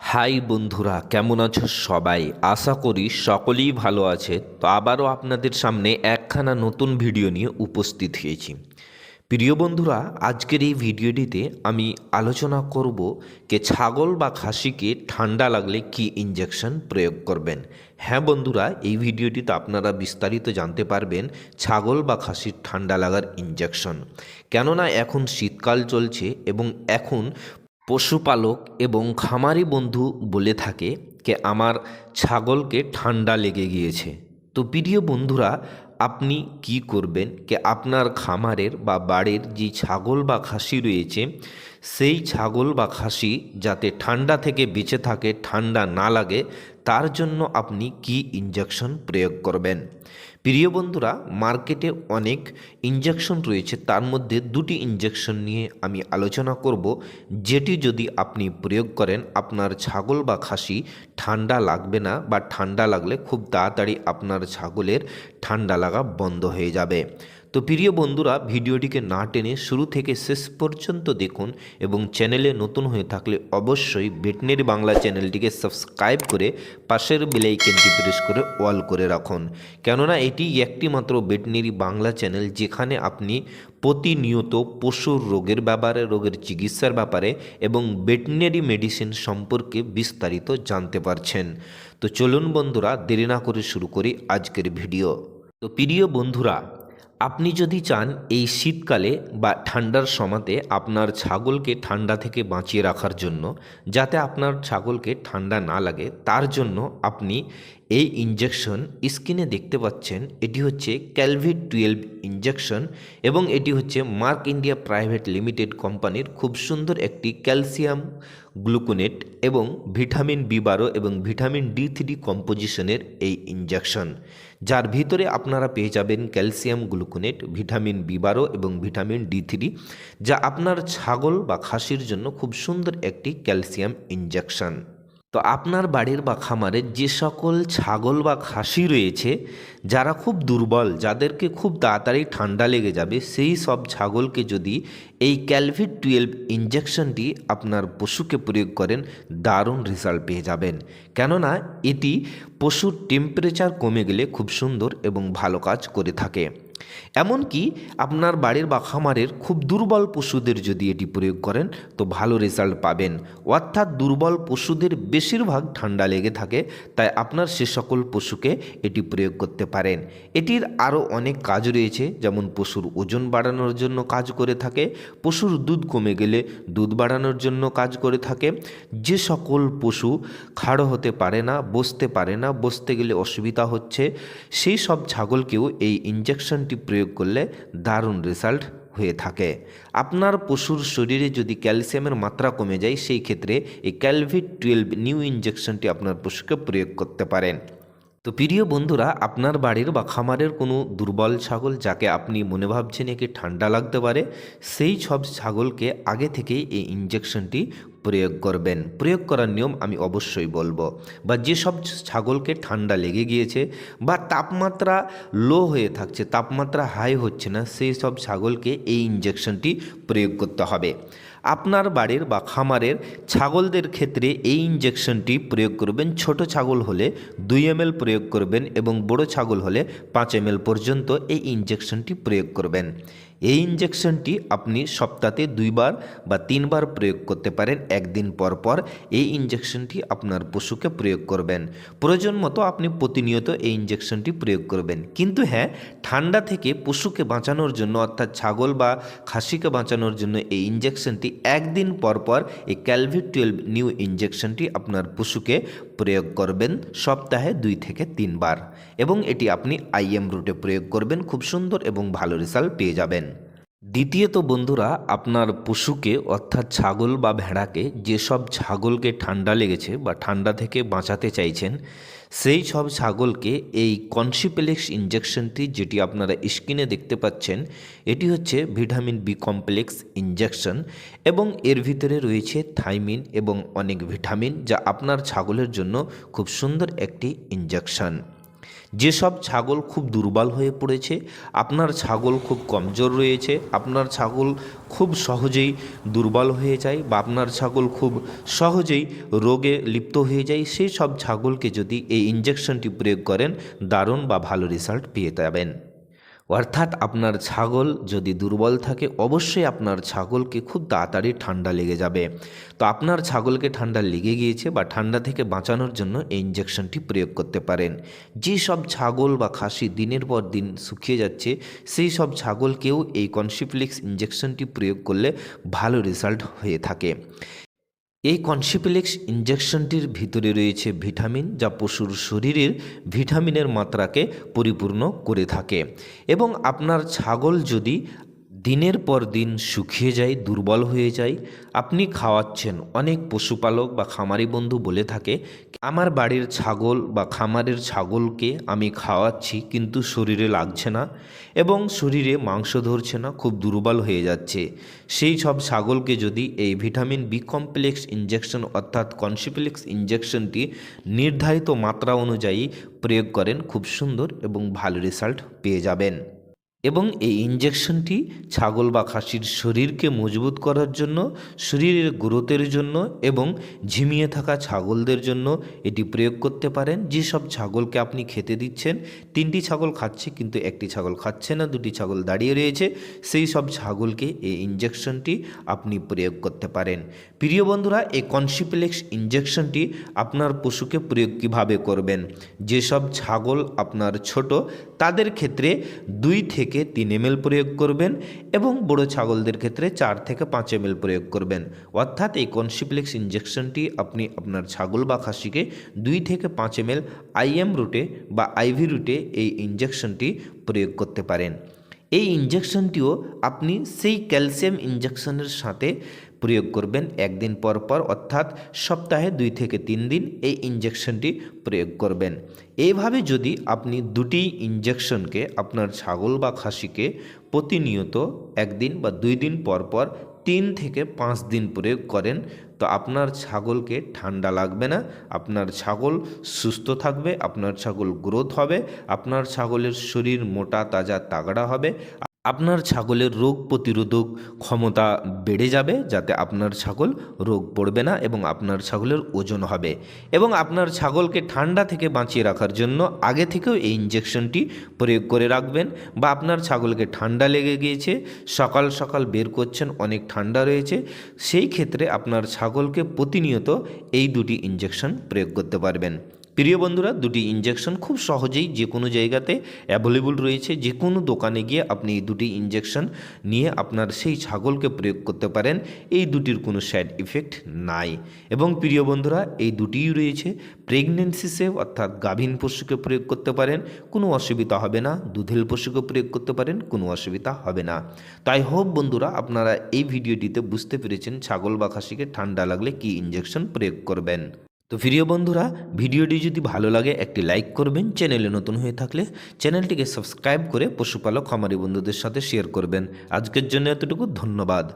High বন্ধুরা, কেমন আছো সবাই? আশা করি সকলেই ভালো আছে। তো আবারও আপনাদের সামনে একখানা নতুন ভিডিও নিয়ে উপস্থিত হয়েছি। প্রিয় বন্ধুরা, আজকের এই ভিডিওটিতে আমি আলোচনা করব যে ছাগল বা খাসিকে ঠান্ডা লাগলে কি ইঞ্জেকশন প্রয়োগ করবেন। হ্যাঁ বন্ধুরা, এই ভিডিওটিতে আপনারা বিস্তারিত জানতে পারবেন ছাগল বা খাসির ঠান্ডা লাগার ইঞ্জেকশন কেননা এখন শীতকাল চলছে এবং এখন পশুপালক এবং খামারি বন্ধু বলে থাকে যে আমার ছাগলকে ঠান্ডা লেগে গিয়েছে। তো প্রিয় বন্ধুরা, আপনি কি করবেন? কে আপনার খামারের বা বাড়ির যে ছাগল বা খাসি রয়েছে সেই ছাগল বা খাসি যাতে ঠান্ডা থেকে বেঁচে থাকে, ঠান্ডা না লাগে, তার জন্য আপনি কি ইঞ্জেকশন প্রয়োগ করবেন? প্রিয় বন্ধুরা, মার্কেটে অনেক ইঞ্জেকশন রয়েছে, তার মধ্যে দুটি ইঞ্জেকশন নিয়ে আমি আলোচনা করব। যেটি যদি আপনি প্রয়োগ করেন, আপনার ছাগল বা খাসি ঠান্ডা লাগবে না বা ঠান্ডা লাগলে খুব তাড়াতাড়ি আপনার ছাগলের ঠান্ডা লাগা বন্ধ হয়ে যাবে। তো প্রিয় বন্ধুরা, ভিডিওটিকে না টেনে শুরু থেকে শেষ পর্যন্ত দেখুন এবং চ্যানেলে নতুন হয়ে থাকলে অবশ্যই ভেটেনারি বাংলা চ্যানেলটিকে সাবস্ক্রাইব করে পাশের বেলাইকেনটি প্রেস করে অল করে রাখুন। কেননা, এটি একটি মাত্র ভেটেনারি বাংলা চ্যানেল যেখানে আপনি প্রতিনিয়ত পশুর রোগের ব্যাপারে, রোগের চিকিৎসার ব্যাপারে এবং ভেটেনারি মেডিসিন সম্পর্কে বিস্তারিত জানতে পারছেন। তো চলুন বন্ধুরা, দেরি না করে শুরু করি আজকের ভিডিও। তো প্রিয় বন্ধুরা আপনি যদি চান এই শীতকালে বা ঠান্ডার সময়তে আপনার ছাগলকে ঠান্ডা থেকে বাঁচিয়ে রাখার জন্য, যাতে আপনার ছাগলকে ঠান্ডা না লাগে, তার জন্য আপনি এই ইঞ্জেকশন স্কিনে দেখতে পাচ্ছেন, এটি হচ্ছে ক্যালভিট টুয়েলভ ইঞ্জেকশন এবং এটি হচ্ছে মার্ক ইন্ডিয়া প্রাইভেট লিমিটেড কোম্পানির খুব সুন্দর একটি ক্যালসিয়াম গ্লুকোনেট এবং ভিটামিন বি বারো এবং ভিটামিন ডি থ্রি কম্পোজিশনের এই ইঞ্জেকশন যার ভিতরে আপনারা পেয়ে যাবেন ক্যালসিয়াম, গ্লুকোনেট, ভিটামিন বি বারো এবং ভিটামিন ডি থ্রি, যা আপনার ছাগল বা খাসির জন্য খুব সুন্দর একটি ক্যালসিয়াম ইঞ্জেকশন তো আপনার বাড়ির বা খামারে যে সকল ছাগল বা খাসি রয়েছে, যারা খুব দুর্বল, যাদেরকে খুব তাড়াতাড়ি ঠান্ডা লেগে যাবে, সেই সব ছাগলকে যদি এই ক্যালভিট টুয়েলভ ইঞ্জেকশনটি আপনার পশুকে প্রয়োগ করেন, দারুণ রেজাল্ট পেয়ে যাবেন। কেননা, এটি পশুর টেম্পারেচার কমে গেলে খুব সুন্দর এবং ভালো কাজ করে থাকে। এমনকি আপনার বাড়ির বা খামারের খুব দুর্বল পশুদের যদি এটি প্রয়োগ করেন, তো ভালো রেজাল্ট পাবেন। অর্থাৎ দুর্বল পশুদের বেশিরভাগ ঠান্ডা লেগে থাকে, তাই আপনার সে সকল পশুকে এটি প্রয়োগ করতে পারেন। এটির আরও অনেক কাজ রয়েছে, যেমন পশুর ওজন বাড়ানোর জন্য কাজ করে থাকে, পশুর দুধ কমে গেলে দুধ বাড়ানোর জন্য কাজ করে থাকে। যে সকল পশু খাড়ো হতে পারে না, বসতে পারে না, বসতে গেলে অসুবিধা হচ্ছে, সেই সব ছাগলকেও এই ইঞ্জেকশনটি প্রয়োগ করলে দারুণ রেজাল্ট হয়ে থাকে। আপনার পশুর শরীরে যদি ক্যালসিয়ামের মাত্রা কমে যায়, সেই ক্ষেত্রে এই ক্যালভিট টুয়েলভ নিউ ইঞ্জেকশনটি আপনার পশুকে প্রয়োগ করতে পারেন। তো প্রিয় বন্ধুরা, আপনার বাড়ির বা খামারের কোনো দুর্বল ছাগল যাকে আপনি মনে ভাবছেন একে ঠান্ডা লাগতে পারে, সেই সব ছাগলকে আগে থেকেই এই ইঞ্জেকশনটি প্রয়োগ করবেন। প্রয়োগ করার নিয়ম আমি অবশ্যই বলব। বা যেসব ছাগলকে ঠান্ডা লেগে গিয়েছে বা তাপমাত্রা লো হয়ে থাকছে, তাপমাত্রা হাই হচ্ছে না সেই সব ছাগলকে এই ইঞ্জেকশনটি প্রয়োগ করতে হবে। আপনার বাড়ির বা খামারের ছাগলদের ক্ষেত্রে এই ইঞ্জেকশনটি প্রয়োগ করবেন। ছোট ছাগল হলে দুই এম প্রয়োগ করবেন এবং বড় ছাগল হলে পাঁচ এম পর্যন্ত এই ইঞ্জেকশনটি প্রয়োগ করবেন। এই ইঞ্জেকশনটি আপনি সপ্তাহে দুইবার বা তিনবার প্রয়োগ করতে পারেন, একদিন পর পর এই ইঞ্জেকশনটি আপনার পশুকে প্রয়োগ করবেন। প্রয়োজন মতো আপনি প্রতিনিয়ত এই ইঞ্জেকশনটি প্রয়োগ করবেন। কিন্তু হ্যাঁ ঠান্ডা থেকে পশুকে বাঁচানোর জন্য অর্থাৎ ছাগল বা খাসিকে বাঁচানোর জন্য এই ইঞ্জেকশনটি একদিন পর পর এই ক্যালভিট টুয়েলভ নিউ ইঞ্জেকশনটি আপনার পশুকে প্রয়োগ করবেন সপ্তাহে দুই থেকে তিনবার এবং এটি আপনি আইএম রুটে প্রয়োগ করবেন, খুব সুন্দর এবং ভালো রেজাল্ট পেয়ে যাবেন। দ্বিতীয়ত বন্ধুরা, আপনার পশুকে, অর্থাৎ ছাগল বা ভেড়াকে, যেসব ছাগলকে ঠান্ডা লেগেছে বা ঠান্ডা থেকে বাঁচাতে চাইছেন, সেই সব ছাগলকে এই কনসিপ্লেক্স ইঞ্জেকশনটি যেটি আপনারা স্ক্রিনে দেখতে পাচ্ছেন, এটি হচ্ছে ভিটামিন বি কমপ্লেক্স ইঞ্জেকশন এবং এর ভিতরে রয়েছে থাইমিন এবং অনেক ভিটামিন, যা আপনার ছাগলের জন্য খুব সুন্দর একটি ইঞ্জেকশন যেসব ছাগল খুব দুর্বল হয়ে পড়েছে, আপনার ছাগল খুব কমজোর রয়েছে, আপনার ছাগল খুব সহজেই দুর্বল হয়ে যায় বা আপনার ছাগল খুব সহজেই রোগে লিপ্ত হয়ে যায়, সেই সব ছাগলকে যদি এই ইঞ্জেকশনটি প্রয়োগ করেন, দারুণ বা ভালো রেজাল্ট পেয়ে যাবেন। অর্থাৎ আপনার ছাগল যদি দুর্বল থাকে, অবশ্যই আপনার ছাগলকে খুব তাড়াতাড়ি ঠান্ডা লেগে যাবে। তো আপনার ছাগলকে ঠান্ডা লেগে গিয়েছে বা ঠান্ডা থেকে বাঁচানোর জন্য এই ইঞ্জেকশনটি প্রয়োগ করতে পারেন। যেসব ছাগল বা খাসি দিনের পর দিন শুকিয়ে যাচ্ছে সেই সব ছাগলকেও এই কনসিপ্লিক্স ইঞ্জেকশনটি প্রয়োগ করলে ভালো রেজাল্ট হয়ে থাকে। এই কনসিপ্লেক্স ইঞ্জেকশনটির ভিতরে রয়েছে ভিটামিন, যা পশুর শরীরের ভিটামিনের মাত্রাকে পরিপূর্ণ করে থাকে। এবং আপনার ছাগল যদি দিনের পর দিন শুকিয়ে যায়, দুর্বল হয়ে যায়। আপনি খাওয়াচ্ছেন, অনেক পশুপালক বা খামারি বন্ধু বলে থাকে, আমার বাড়ির ছাগল বা খামারের ছাগলকে আমি খাওয়াচ্ছি, কিন্তু শরীরে লাগছে না এবং শরীরে মাংস ধরছে না, খুব দুর্বল হয়ে যাচ্ছে। সেই সব ছাগলকে যদি এই ভিটামিন বি কমপ্লেক্স ইঞ্জেকশন অর্থাৎ কনসিপ্লেক্স ইঞ্জেকশনটি নির্ধারিত মাত্রা অনুযায়ী প্রয়োগ করেন, খুব সুন্দর এবং ভালো রেজাল্ট পেয়ে যাবেন। এবং এই ইঞ্জেকশনটি ছাগল বা খাসির শরীরকে মজবুত করার জন্য, শরীরের গ্রোথের জন্য এবং ঝিমিয়ে থাকা ছাগলদের জন্য এটি প্রয়োগ করতে পারেন। যেসব ছাগলকে আপনি খেতে দিচ্ছেন, তিনটি ছাগল খাচ্ছে কিন্তু একটি ছাগল খাচ্ছে না, দুটি ছাগল দাঁড়িয়ে রয়েছে, সেই সব ছাগলকে এই ইঞ্জেকশনটি আপনি প্রয়োগ করতে পারেন। প্রিয় বন্ধুরা, এই কনসিপ্লেক্স ইঞ্জেকশনটি আপনার পশুকে প্রয়োগ কীভাবে করবেন? যেসব ছাগল আপনার ছোট, তাদের ক্ষেত্রে দুই থেকে তিন এম প্রয়োগ করবেন এবং বড় ছাগলদের ক্ষেত্রে চার থেকে পাঁচ এম প্রয়োগ করবেন। অর্থাৎ এই কনসিপ্লেক্স ইঞ্জেকশনটি আপনি আপনার ছাগল বা খাসিকে দুই থেকে পাঁচ এম আইএম রুটে বা আইভি রুটে এই ইঞ্জেকশনটি প্রয়োগ করতে পারেন। এই ইঞ্জেকশনটিও আপনি সেই ক্যালসিয়াম ইঞ্জেকশনের সাথে প্রয়োগ করবেন একদিন পর পর, অর্থাৎ সপ্তাহে দুই থেকে তিন দিন এই ইঞ্জেকশনটি প্রয়োগ করবেন। এইভাবে যদি আপনি দুটি ইঞ্জেকশনকে আপনার ছাগল বা খাসিকে প্রতিনিয়ত একদিন বা দুই দিন পর পর তিন থেকে পাঁচ দিন প্রয়োগ করেন, তো আপনার ছাগলকে ঠান্ডা লাগবে না, আপনার ছাগল সুস্থ থাকবে, আপনার ছাগল গ্রোথ হবে, আপনার ছাগলের শরীর মোটা, তাজা, তাগড়া হবে। আপনার ছাগলের রোগ প্রতিরোধক ক্ষমতা বেড়ে যাবে যাতে আপনার ছাগল রোগ পড়বে না এবং আপনার ছাগলের ওজন হবে। এবং আপনার ছাগলকে ঠান্ডা থেকে বাঁচিয়ে রাখার জন্য আগে থেকেও এই ইঞ্জেকশনটি প্রয়োগ করে রাখবেন বা আপনার ছাগলকে ঠান্ডা লেগে গিয়েছে, সকাল সকাল বের করছেন, অনেক ঠান্ডা রয়েছে, সেই ক্ষেত্রে আপনার ছাগলকে প্রতিনিয়ত এই দুটি ইঞ্জেকশন প্রয়োগ করতে পারবেন। প্রিয় বন্ধুরা, দুটি ইঞ্জেকশন খুব সহজেই যে কোনো জায়গাতে অ্যাভেলেবল রয়েছে। যে কোনো দোকানে গিয়ে আপনি এই দুটি ইঞ্জেকশন নিয়ে আপনার সেই ছাগলকে প্রয়োগ করতে পারেন। এই দুটির কোনো সাইড ইফেক্ট নাই। এবং প্রিয় বন্ধুরা, এই দুটিই রয়েছে। প্রেগনেন্সি সেভ অর্থাৎ গাভীন পশুকে প্রয়োগ করতে পারেন। কোনো অসুবিধা হবে না। দুধেল পশুকে প্রয়োগ করতে পারেন। কোনো অসুবিধা হবে না। তাই হোপ বন্ধুরা, আপনারা এই ভিডিওটিতে বুঝতে পেরেছেন ছাগল বা খাসিকে ঠান্ডা লাগলে কি ইঞ্জেকশন প্রয়োগ করবেন। তো প্রিয় বন্ধুরা, ভিডিওটি যদি ভালো লাগে, একটি লাইক করবেন। চ্যানেলে নতুন হয়ে থাকলে চ্যানেলটিকে সাবস্ক্রাইব করে পশুপালক, খামারি বন্ধুদের সাথে শেয়ার করবেন। আজকের জন্য এতটুকু, ধন্যবাদ।